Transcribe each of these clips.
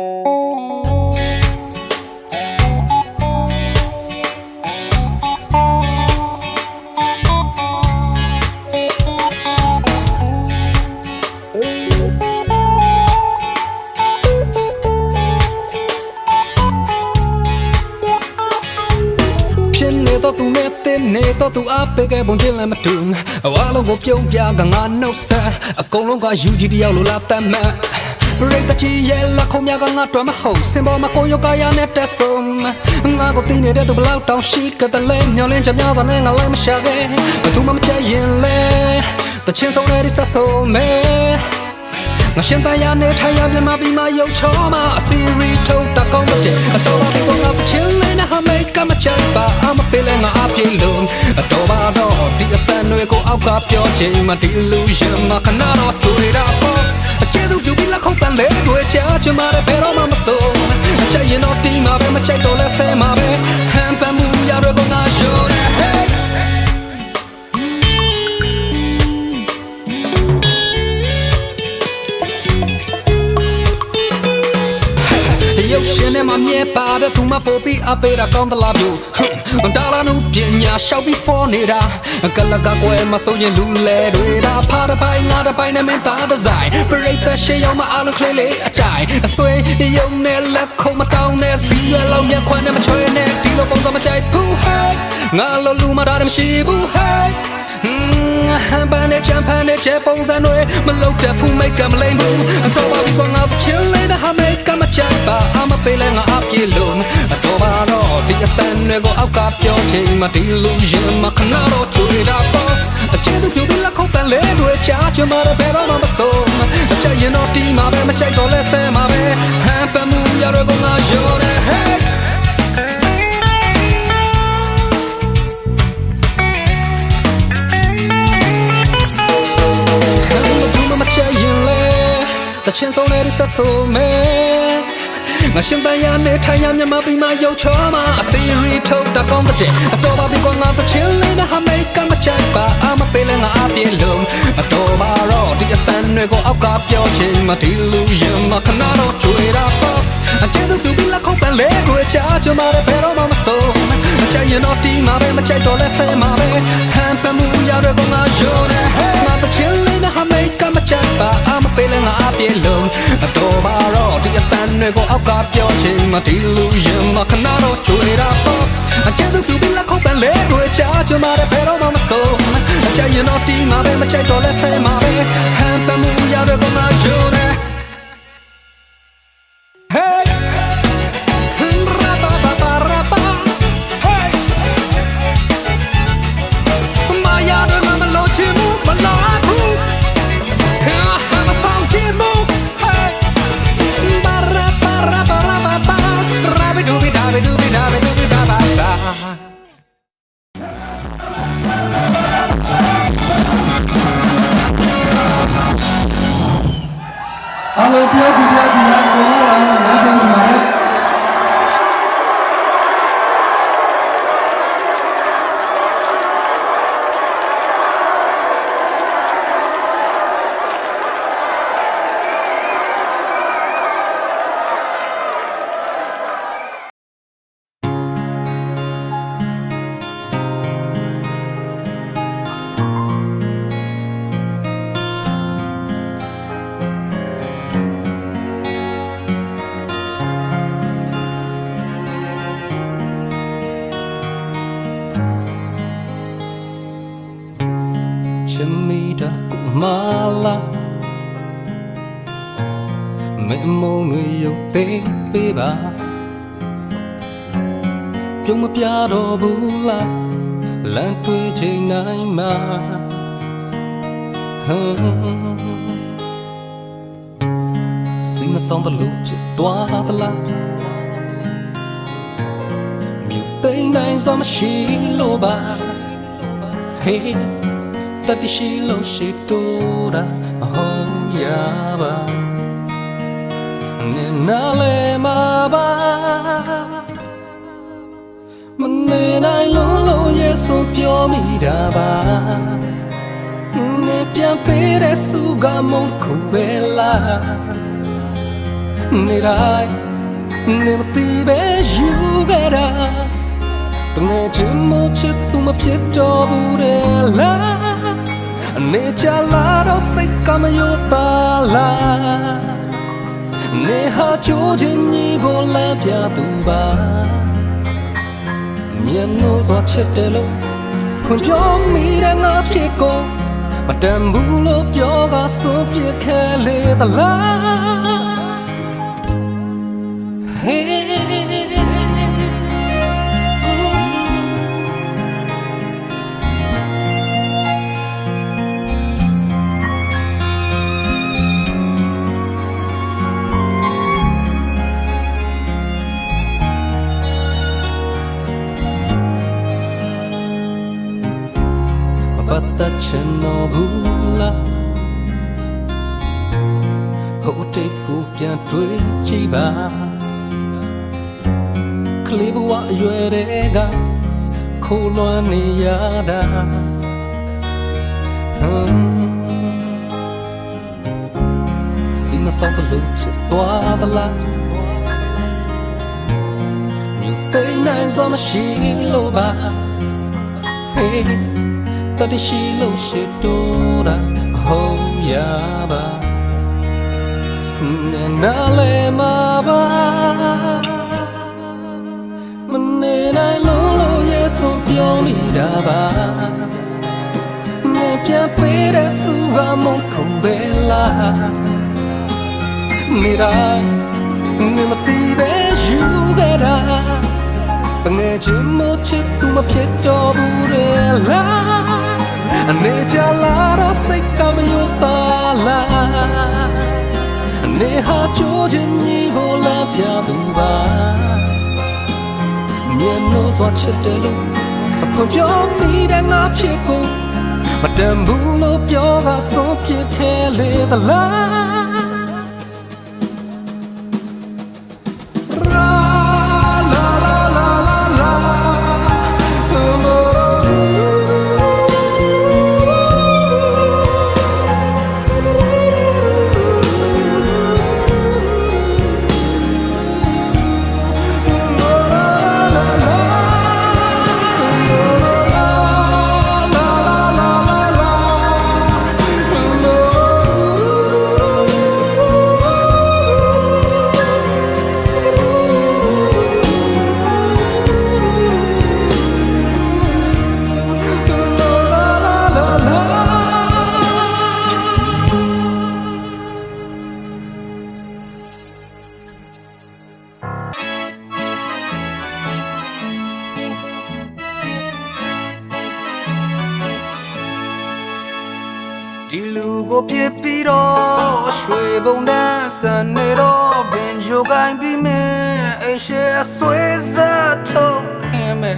ဖြစ်နေတော့သူနဲ့တင်းနေတော့သူအပေးခဲ့ပုံချင်းလည်းမတူအဝါလုံးကိုပြုံးပြကငါနှုတ်ဆက်အကုန်လုံးက UG တယောက်လိုလာတတ်မှတ်ပ ရိသတ်ကြီးရဲ့လက်ခုံများကငါတွေ့မဟုတ်စင်ပေါ်မှာကိုယောကရနဲ့တက်ဆုံးငါကိုတင်းနေတဲ့သူဘလောက်တောင်ရှိကတလဲမျောလင်းချများတော့လည်းငါလည်းမရှာခဲ့ဘယ်သူမှမချရင်လဲတချင်းဆုံးနဲ့ဆက်ဆုံးမဲငါရှင်တရားနဲ့ထိုင်ရမြန်မာပြည်မှာရုပ်ချောမှာအစီရီထုတ်တကောင်းတဲ့အတော်ဒီကငါချင်လဲနာမေကမချင်ပါအမပေးလဲငါအပြေလုံးအတော်ပါတော့ဒီအတန်တွေကိုအောက်ကပြောချင်မှဒီလူရှင်မခဏတော့တွေ့တာပေါ့အကျဉ်း သူပြပြီးလက်ခုပ်တန်လဲတွေ့ချချင်ပါတယ်ဘယ်တော့မှမစိုးအချက်ရင်တော့ဒီမှာပဲမချိုက်တော့လဲဆဲမှာပဲဟန်ပန်မှုရတော့ငါရော ရုပ်ရှင်နဲ့မမြဲပါတဲ့သူမပို့ပြီးအပေးတာကောင်းသလားပြုဟွန်းဒါလာနုပညာရှောက်ပြီး for နေတာကလကကွယ်မဆုံးရင်လူလဲတွေဒါဖားတစ်ပိုင်းငါတစ်ပိုင်းနဲ့မင်းသားဒီဇိုင်းပရိသတ်ရှေးရောက်မအားလုံးကလေးလေးအတိုင်းအစွဲရုံနဲ့လက်ခုံမတောင်းနဲ့စီရလောက်မျက်ခွန်းနဲ့မချွေနဲ့ဒီလိုပုံစံမကြိုက်ဘူး hey ငါလိုလူမတာမရှိဘူး hey ဟမ်ဘာနဲ့ချမ်ပန်နဲ့ချက်ပုံစံတွေမလုပ်တဲ့ဖူးမိတ်ကမလိမ့်ဘူးအတော်ပါပြီကွာငါချင်လေးတဲ့ဟာမိတ်ကမ ချမ်းပါအမပေးလဲငါအပြေလုံးအတော်ပါတော့ဒီအတန်တွေကိုအောက်ကပြောချင်မှဒီလူရင်မခဏတော့ချွေတာပေါ့အချစ်သူပြပြီးလက်ခုပ်တန်လဲတွေချာချင်မှာဘယ်တော့မှမဆုံးအချက်ရင်တော့ဒီမှာပဲမချိုက်တော့လဲဆဲမှာပဲဟန်ပမှုရတော့ကငါရောတယ် hey ဘူးမမချရင်လေတချင်ဆုံးနဲ့ဆက်ဆိုမဲ ငါရှင်တရားနဲ့ထိုင်ရမြမပြီးမှရုပ်ချောမှာအစီရီထုတ်တကောင်းတဲ့အတော်ပါပြီကွာငါတချင်လေးနဲ့ဟာမိတ်ကမချင်ပါအမပေးလဲငါအပြေလုံးအတော်ပါတော့ဒီအတန်တွေကိုအောက်ကပြောချင်မှဒီလူရင်မခဏတော့ကြွေတာပေါ့အကျဉ်းသူပြပြီး လက်ခုပ်ပန်လဲတွေ့ချချင်ပါတယ်ဘယ်တော့မှမဆုံးအချင်ရင်တော့ဒီမှာပဲမချိုက်တော့လဲဆဲမှာပဲဟန်ပမှုရတော့ကငါရောတယ်ငါတချင်လေးနဲ့ဟာမိတ်ကမချင်ပါအမပေးလဲငါအပြေလုံးအတော်ပါတော့ဒီအတန်တွေကိုအောက်ကပြောချင်မှဒီလူရင်မခဏတော့ကြွေတာပေါ့အကျဉ်းသူပြပြီးလက်ခုပ်ပန်လဲတွေ့ချချင်ပါတယ်ဘယ်တော့မှမဆုံးအချင်ရင်တော့ဒီမှာပဲမချိုက်တော့လဲဆဲမှာပဲဟန်ပ ချစ်မိတာကိုမလာမင်းမုံတွေရုပ်သေးပေးပါပြုံးမပြတော့ဘူးလားလမ်းတွေ့ချိန်တိုင်းမှာဟမ်စိတ်မဆောင်တဲ့လို့ဖြစ်သွားသလားမြို့သိမ်းတိုင်းစမရှိလို့ပါ Hey တတိရှိလို့ရှိတိုးတာမဟုတ်ရပါနဲ့နားလဲမှာပါမနေနိုင်လို့လို့ရဲ့ဆိုပြောမိတာပါနေပြန်ပေးတဲ့စုကမုန်းခုပဲလားနေတိုင်းနေမသိပဲယူခဲ့တာတငယ်ချင်းမချစ်သူမဖြစ်တော့ဘူးတဲ့လား အနေချလာတော့စိတ်ကမယောတာလားနေဟာချိုးချင်းကြီးကိုလမ်းပြသူပါမျက်နှာစွာချစ်တယ်လို့ခွန်ပြောမိတဲ့ငါဖြစ်ကိုမတန်ဘူးလို့ပြောကဆုံးပြစ်ခဲလေသလားမ ပတ်သက်ချင်တော့ဘူးလားဟိုတိတ်ကိုပြန်တွေ့ကြည့်ပါကလေးဘဝအရွယ်တွေကခိုးလွှမ်းနေရတာဟမ်စီမဆောင်တလို့ဖြစ်သွားသလားမြုပ်သိမ်းနိုင်စွာမရှိလို့ပါ Hey တတရှိလို့ရှိတော့တာဟောရပါနားလေမပါမနေနိုင်လို့လို့ရဲ့ဆိုပြောနေတာပါနေပြပေးတဲ့စုဟာမုန်းခုံပဲလားနေတိုင်းနေမသိပဲယူခဲ့တာတငယ်ချင်းမချစ်သူမဖြစ်တော့ဘူးလေလား အနေကြလာတော့စိတ်ကမယောတာလားအနေဟာချိုးချင်းကြီးကိုလာပြသူပါမျက်နှာစွာချစ်တယ်လို့အခုပြောမိတဲ့ငါဖြစ်ကိုမတန်ဘူးလို့ပြောကဆုံးဖြစ်ခဲလေသလား ရွှေဘုံတန်းဆန်နေတော့ဘင်ဂျိုကိုင်းပြီးမင်းအရှေအဆွေးစားထုတ်ခင်မဲ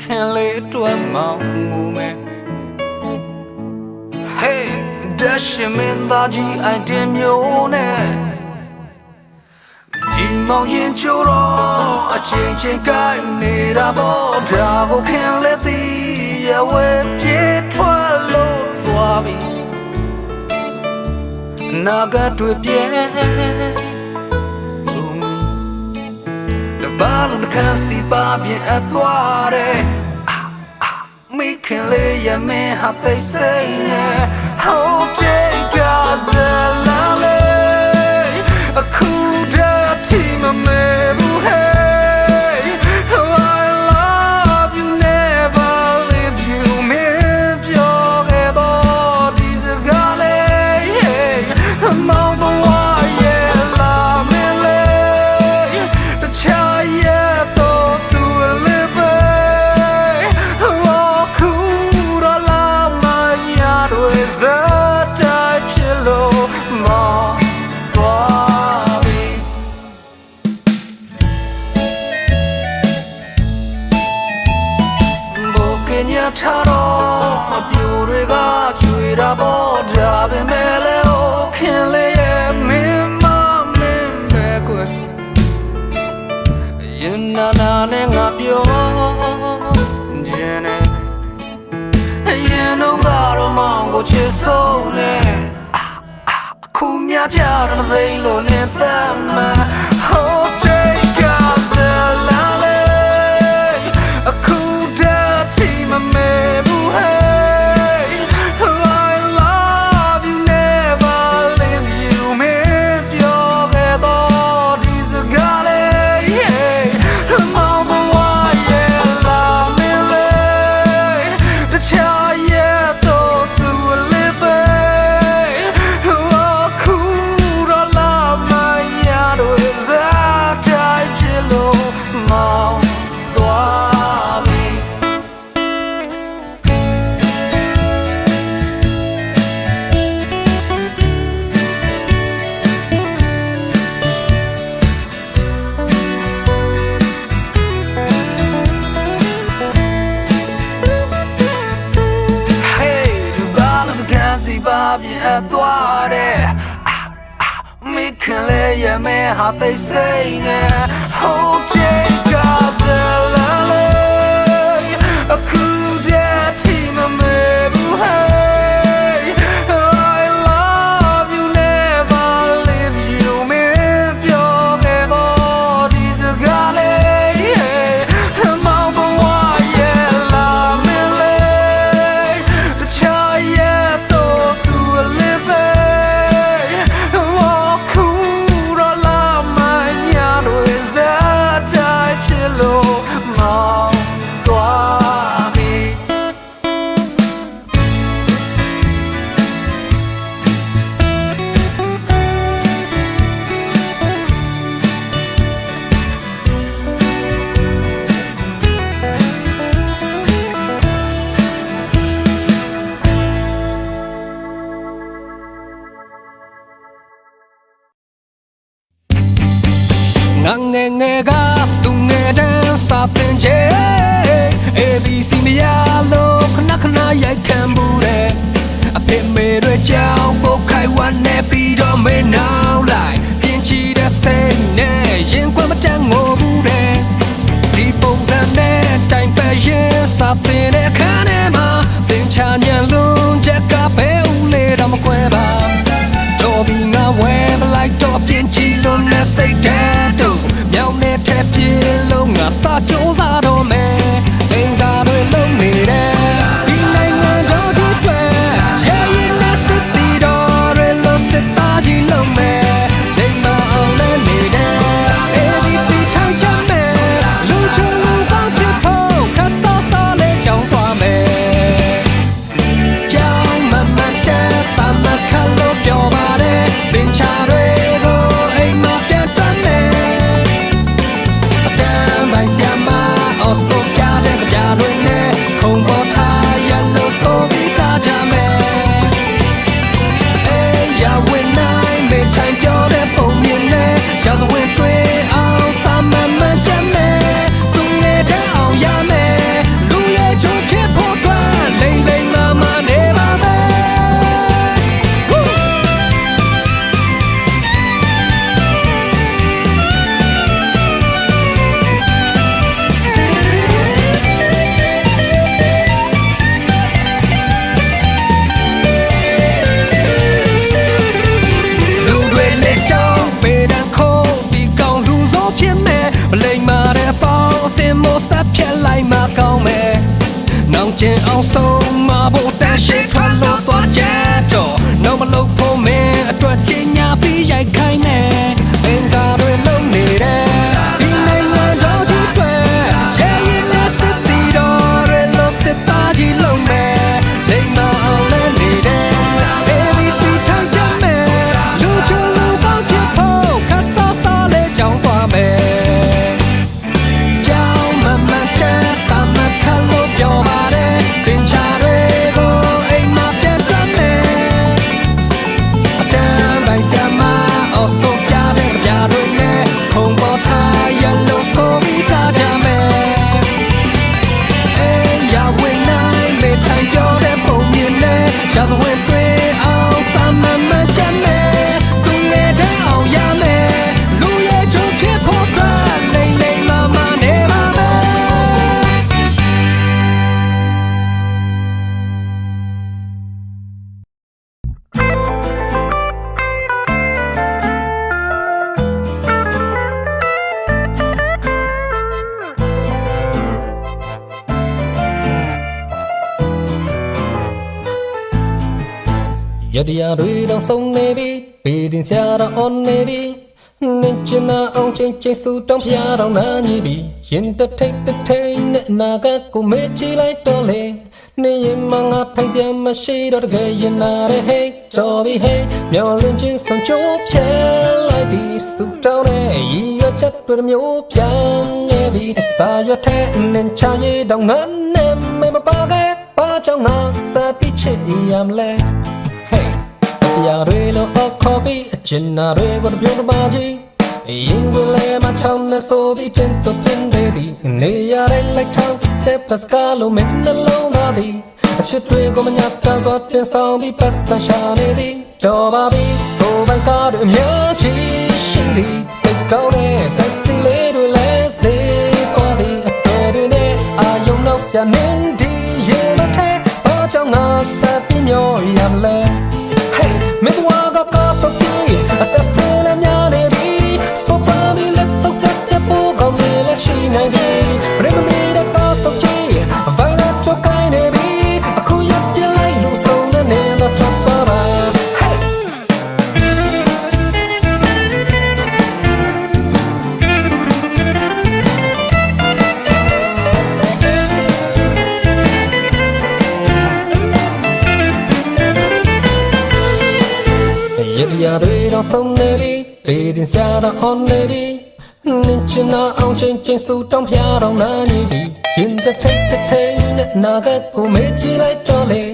ခင်လေးတွတ်မောင်မူမဲ Hey ဒရှမင်းသားကြီးအိုင်တင်မျိုးနဲ့ဒီမောင်ရင်ချိုးတော့အချိန်ချင်းကိုင်းနေတာပေါ့ဒါကိုခင်လေးသိရဝဲပြေးထွက်လို့သွားပြီ နာဂတ်တွေပြဲတဘာလုံးတစ်ခါစီပါပြင်အပ်သွားတယ်မိခင်လေးရမင်းဟာသိစိတ်နဲ့ How take us ခုမြပြတော့မစိမ့်လို့နေတမ်းမှာ မောင်းသွားပြီဟေးဒီဘာလို့ကန်စီပါပြဲသွားတယ် can lay your man how they say now တရားတွေတော့ဆုံးနေပြီပေတင်စရာတော့ on နေပြီနေချင်နာအောင်ချင်းချင်းစုတောင်းဖျားတော့နာညီပြီရင်တထိတ်တထိတ်နဲ့အနာကကိုမေ့ချလိုက်တော့လေနေရင်မငါထိုင်ကြမရှိတော့တကယ်ရင်နာတဲ့ hey တော်ပြီ hey မျောလင်းချင်းဆုံးချိုးဖြဲလိုက်ပြီစုတောင်းတဲ့ရည်ရွယ်ချက်တွေမျိုးပြန်နေပြီအစာရွက်တဲ့နင်ချရတော့ငါနဲ့မေမပါခဲ့ပါကြောင့်ငါစပစ်ချစ်ရမလဲ Hey တ ရားတွေလို့အခေါ်ပြီးအကျဉ်းနာတွေကိုပြုံးပါကြီးရင်ကိုလည်းမချောင်းနဲ့ဆိုပြီးတင်တော့တင်တယ်ဒီနေရတဲ့လိုက်ချောင်းတဲ့ပစကားလို့မင်းနှလုံးသားသည်အချစ်တွေကိုမညတ်တမ်းစွာတင်ဆောင်ပြီးပတ်စံရှာနေသည်တော်ပါပြီကိုယ်ပိုင်ကားတွေအများကြီးရှိသည်တိတ်ကောင်းတဲ့သက်စီလေးတွေလည်းစေပေါ်သည်အတော်တွေနဲ့အာယုံနောက်ဆရာနေဒီရေမထဲဘာကြောင့်ငါစပြီးမျောရမလဲ on နေပြီနင်ချင်နာအောင်ချင်းချင်းစုတောင်းဖျားတော့နာနေပြီရင်တစ်ထိတ်တစ်ထိတ်နဲ့နာကကိုမေ့ကြည့်လိုက်တော့လေ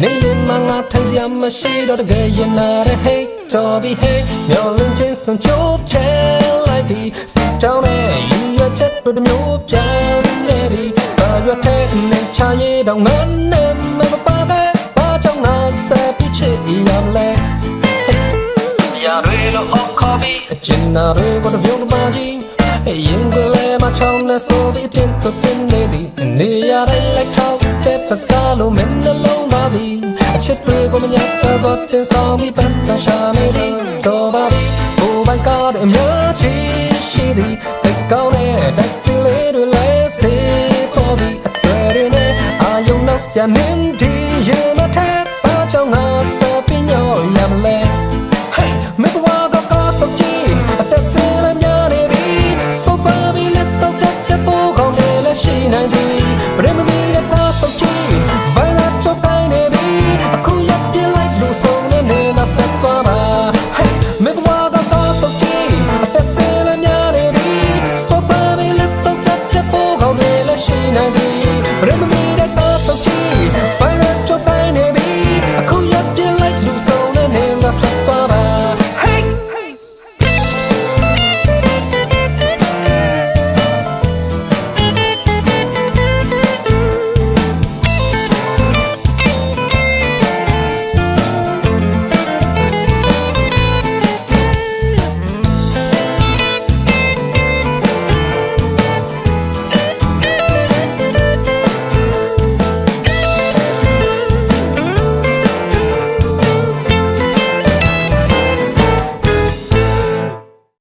နေရင်မငါထိုင်စရာမရှိတော့တကယ်ရင်လာတဲ့ hey တော်ပြီ hey မျောလင်းချင်းစုံချိုးဖြဲလိုက်ပြီစတောင်းနဲ့ရည်ရွယ်ချက်တွေမျိုးပြန်နေပြီစာရွက်တဲ့နေချာရတော့ငန်း ကျဉ်းနာတွေကိုတပြုံးတစ်ပါးကြီးရင်ကလေးမချောင်းနဲ့ဆိုပြီးတင်တော့တင်နေသည်နေရတဲ့လက်ထောက်တဲ့ပစကားလို့မင်းနှလုံးသားသည်အချစ်တွေကိုမညတ်တော့တင်ဆောင်ပြီးပတ်စံရှာနေသည်တော်ပါပြီဘိုးဘိုင်ကားအများကြီးရှိသည်တကောင်းတဲ့ dusty လေးတွေလဲစေပေါ်သည်အတွေ့တွေနဲ့အာယုံနောက်ဆရာနင်းဒီရင်မထဲ